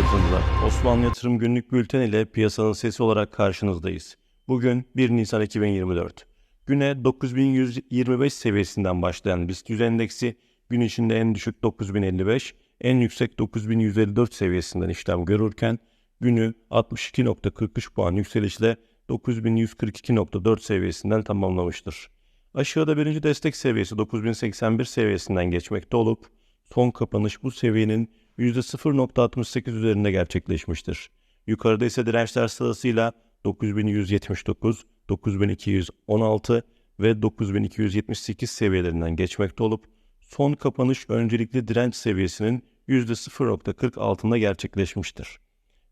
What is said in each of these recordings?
yatırımcılar. Osmanlı Yatırım Günlük Bülten ile piyasanın sesi olarak karşınızdayız. Bugün 1 Nisan 2024. Güne 9125 seviyesinden başlayan BIST 100 endeksi gün içinde en düşük 9055, en yüksek 9154 seviyesinden işlem görürken günü 62.43 puan yükselişle 9142.4 seviyesinden tamamlamıştır. Aşağıda birinci destek seviyesi 9081 seviyesinden geçmekte olup son kapanış bu seviyenin %0.68 üzerinde gerçekleşmiştir. Yukarıda ise dirençler sırasıyla 9179, 9216 ve 9278 seviyelerinden geçmekte olup son kapanış öncelikli direnç seviyesinin %0.40 altında gerçekleşmiştir.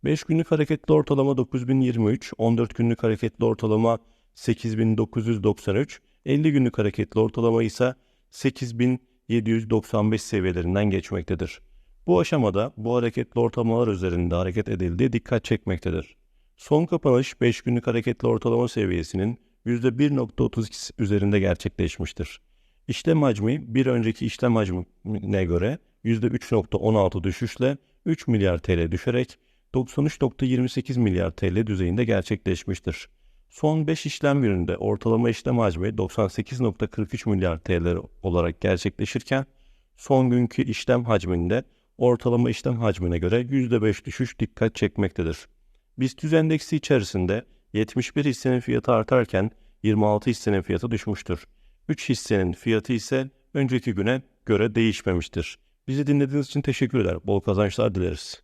5 günlük hareketli ortalama 9023, 14 günlük hareketli ortalama 8993, 50 günlük hareketli ortalama ise 8795 seviyelerinden geçmektedir. Bu aşamada bu hareketli ortalamalar üzerinde hareket edildiği dikkat çekmektedir. Son kapanış 5 günlük hareketli ortalama seviyesinin %1.32 üzerinde gerçekleşmiştir. İşlem hacmi bir önceki işlem hacmine göre %3.16 düşüşle 3 milyar TL düşerek 93.28 milyar TL düzeyinde gerçekleşmiştir. Son 5 işlem gününde ortalama işlem hacmi 98.43 milyar TL olarak gerçekleşirken son günkü işlem hacminde ortalama işlem hacmine göre %5 düşüş dikkat çekmektedir. BIST 100 endeksi içerisinde 71 hissenin fiyatı artarken 26 hissenin fiyatı düşmüştür. 3 hissenin fiyatı ise önceki güne göre değişmemiştir. Bizi dinlediğiniz için teşekkür eder. Bol kazançlar dileriz.